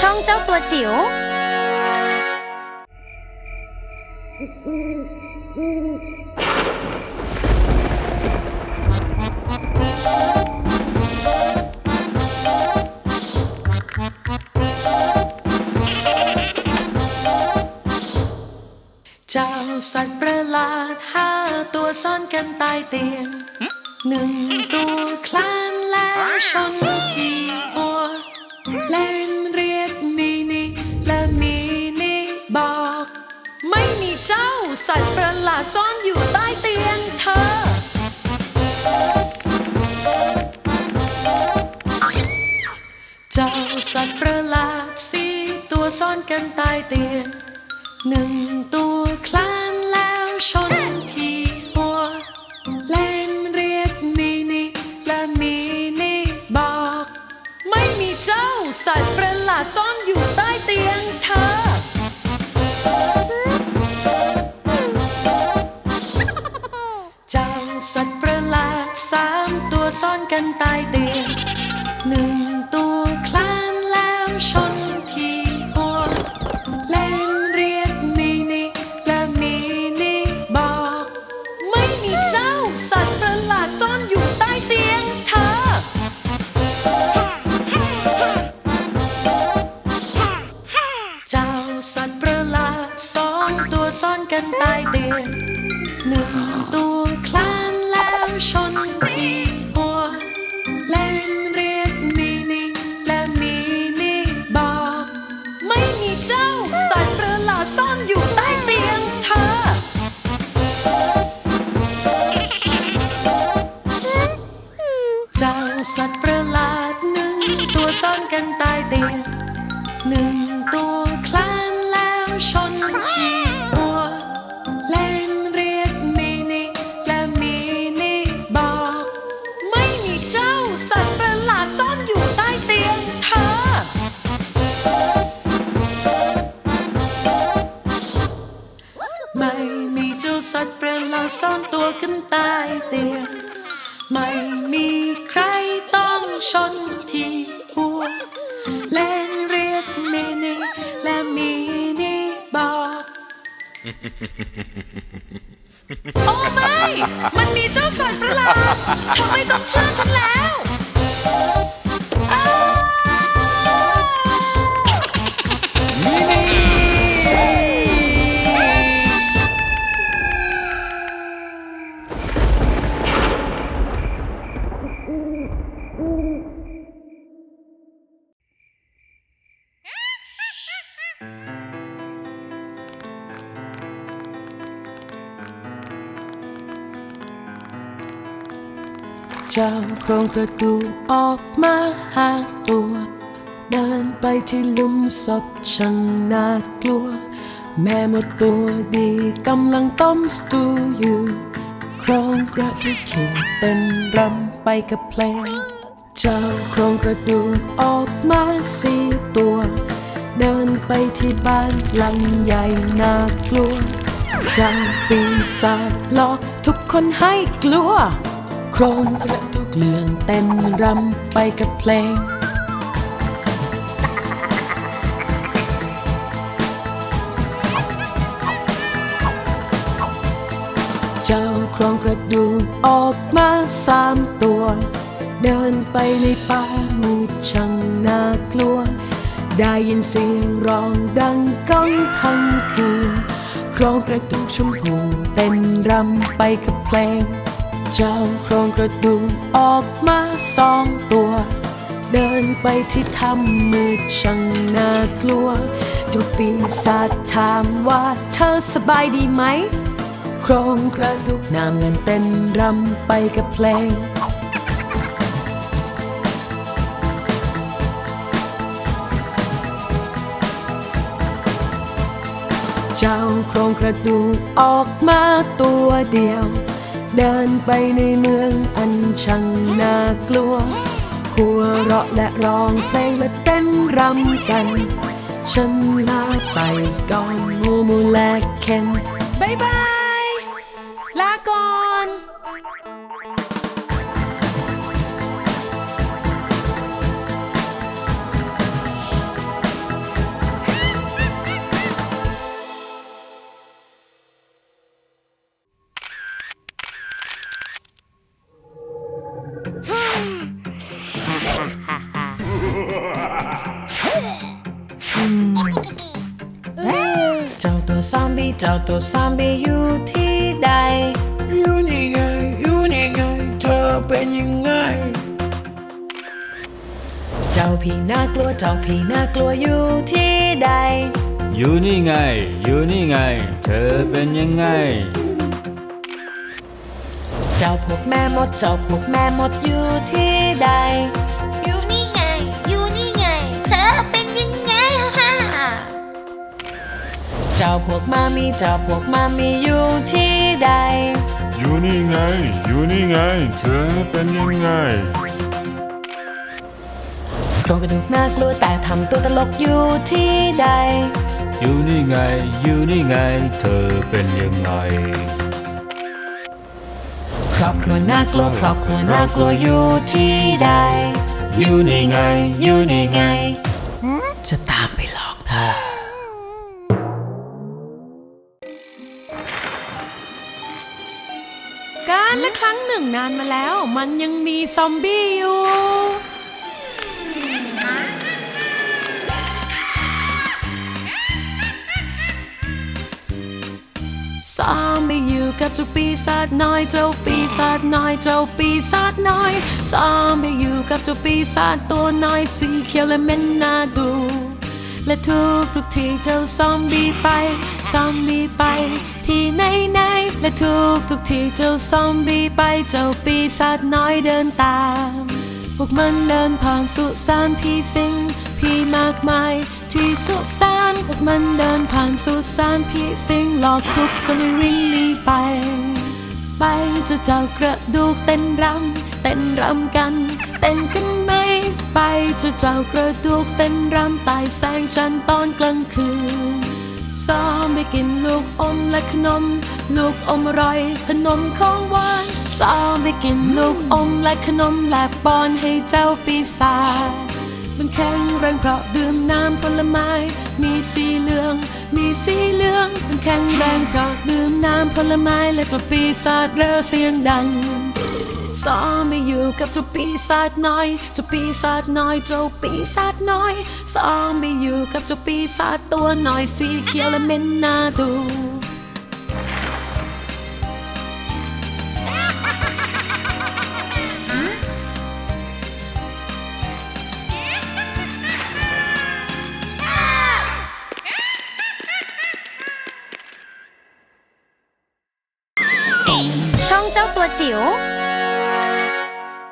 ช่องเจ้าตัวจิ๋ว เจ้าสัตว์ประหลาดห้าตัวซ่อนกันใต้เตียงหนึ่งตัวคลานแล้วชนที่หัวเล่น ซ่อนอยู่ใต้เตียงเธอ เจ้าสัตว์ประหลาดสี่ตัวซ่อนกันใต้เตียง หนึ่งตัวคลานแล้วชนที่หัวเล่นเรียกมีนี่และมีนี่บอก ไม่มีเจ้าสัตว์ประหลาดซ่อนอยู่ใต้เตียงเธอ กันใต้เตียงหนึ่งตัวคลานแล้วชนที่หัวเล่นเรียกมีนี่และมีนี่บอก ไม่มีเจ้าสัตว์ประหลาดซ่อนอยู่ใต้เตียงเธอ เจ้าสัตว์ประหลาดสองตัวซ่อนกันใต้เตียงหนึ่งตัวคลาน มี สัตว์ประหลาดซ่อนตัวกันใต้เตียงไม่มีใครต้องชนที่หัวเล่นเรียกมีนี่และมีนี่บอก โอ้ไม่ มันมีเจ้าสัตว์ประหลาดทำไมต้องเชื่อฉันแล้ว เจ้าโครงกระดูกออกมาหาตัว เดินไปที่หลุมศพช่างน่ากลัว แม่หมดตัวดีกำลังต้มสตูอยู่โครงกระดูกเขียเต้นรำไปกับเพลง เจ้าโครงกระดูกออกมาสี่ตัว เดินไปที่บ้านหลังใหญ่น่ากลัวเจ้าปีศาจหลอกทุกคนให้กลัว โครงกระดูกเลื่อนเต้นรำไปกับเพลง เจ้าโครงกระดูกออกมาสามตัว เดินไปในป่ามืดช่างน่ากลัว ได้ยินเสียงร้องดังก้องทั้งคืนโครงกระดูกชมพูเต้นรำไปกับเพลง เจ้าโครงกระดูกออกมาสองตัว เดินไปที่ถ้ำมืดช่างน่ากลัว เจ้าปีศาจถามว่าเธอสบายดีไหม โครงกระดูกน้ำเงินเต้นรำไปกับเพลงเจ้าโครงกระดูกออกมาตัวเดียว เดินไปในเมืองอันช่างน่ากลัว หัวเราะและร้องเพลงและเต้นรำกัน ฉันลาไปก่อนมูมูและเคนบายบาย ตัวซอมบี้เจ้าตัวซอมบี้อยู่ที่ใด อยู่นี่ไง อยู่นี่ไง เธอเป็นยังไง เจ้าผีน่ากลัว เจ้าผีน่ากลัวอยู่ที่ใด อยู่นี่ไง อยู่นี่ไง เธอเป็นยังไง เจ้าพวกแม่มด เจ้าพวกแม่มดอยู่ที่ใด เจ้าพวกมามีเจ้าพวกมามีอยู่ที่ใด อยู่นี่ไง อยู่นี่ไง เธอเป็นยังไง โครงกระดูกน่ากลัวแต่ทำตัวตลกอยู่ที่ใด อยู่นี่ไง อยู่นี่ไง เธอเป็นยังไง ครอบครัวน่ากลัวครอบครัวน่ากลัวอยู่ที่ใด อยู่นี่ไง อยู่นี่ไง จะตามไปหลอกเธอ หนึ่งนานมาแล้ว มันยังมีซอมบี้อยู่ซอมบี้อยู่กับเจ้าปีศาจน้อยเจ้าปีศาจน้อยเจ้าปีศาจน้อยซอมบี้อยู่กับเจ้าปีศาจตัวน้อยสีเขียวและเหม็นน่าดูและทุกทุกทีเจ้าซอมบี้ไป ซอมบี้ไป ที่ไหนไหน และทุกทุกทีเจ้าซอมบี้ไปเจ้าปีศาจน้อยเดินตาม พวกมันเดินผ่านสุสานผีสิงผีมากมายที่สุสานพวกมันเดินผ่านสุสานผีสิงหลอกทุกคนให้วิ่งหนีไป ไปเจะเจ้ากระดูกเต้นรำเต้นรำกัน เต้นกันไหมไปเจะเจ้ากระดูกเต้นรำใต้แสงจันทร์ตอนกลางคืนซ้อมไปกินลูกอมและขนม ลูกอมอร่อย ขนมของหวานซ้อมไปกินลูกอมและขนมและป้อนให้เจ้าปีศาจมันแข็งแรงเพราะดื่มน้ำผลไม้ มีสีเหลือง มีสีเหลือง มันแข็งแรงเพราะดื่มน้ำผลไม้และเจ้าปีศาจเร่อเสียงดังซ้อมไม่อยู่กับเจ้าปีศาจน้อยเจ้าปีศาจน้อยเจ้าปีศาจน้อยซ้อมไม่อยู่กับเจ้าปีศาจตัวน้อยสีเขียวและเหม็นน่าดู ช่องเจ้าตัวจิ๋ว